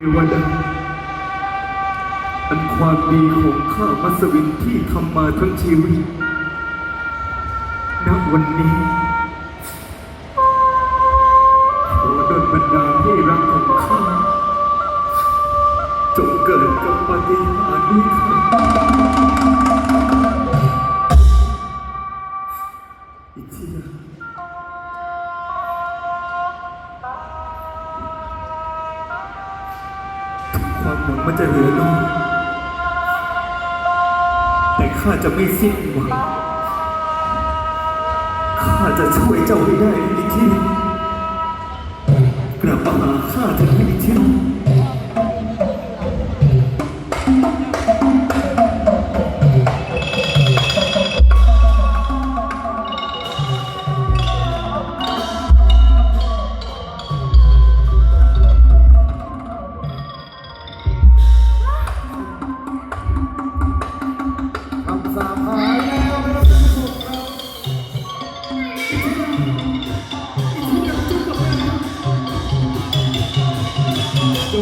เทวดาอันความดีของข้ามัสวินที่ทำมาทั้งชีวิตณวันนี้ ขอดลบันดาลให้รักของข้า จงเกิดกับปาฏิหาริย์ด้วยเถิดอิทธิยา ความหวังมันจะเหลือน้อยแต่ข้าจะไม่สิ้นหวังข้าจะช่วยเจ้าให้ได้ในที่นี้กลับมาหาข้าเถอะในที่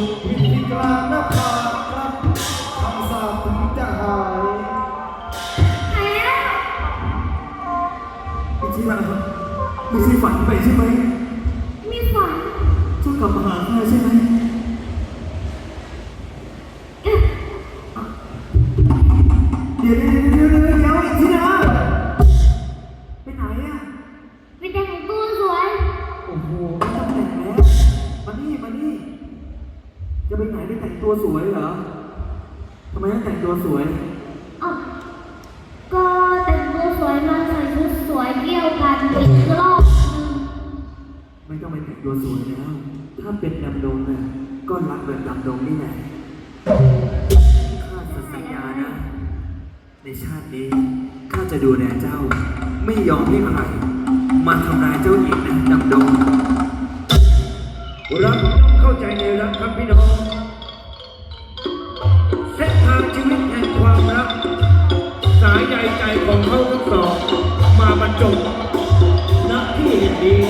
จุกพิธีกลางหน้าผากครับคำสาปถึงจะหายอิทธิยาไม่ใช่ฝันไปใช่ไหมมีฝันเจ้ากลับมาหาข้าใช่ไหมเอ๊ะเดี๋ยวเดี๋ยวเดี๋ยวเดี๋ยวเดี๋ยว จะไปไหนไปแต่งตัวสวยเหรอทำไมต้องแต่งตัวสวย อะก็แต่งตัวสวยมาใส่ชุดสวยเกี่ยวกันอีกรอบหนึงไม่ต้องไปแต่งตัวสวยแล้ว ถ้าเป็นดำดงนะก็รักแบบดำดงนี่แหละข้าจะสัญญานะ ในชาตินี้ข้าจะดูแลเจ้า ไม่ยอมให้ใครมาทำร้ายเจ้าอีกนะดำดงรักเข้าใจในรักครับพี่น้องเส้นทางชีวิตแห่งความรัก สายใยใจของเขาทั้งสอง มาบรรจบณที่แห่งนี้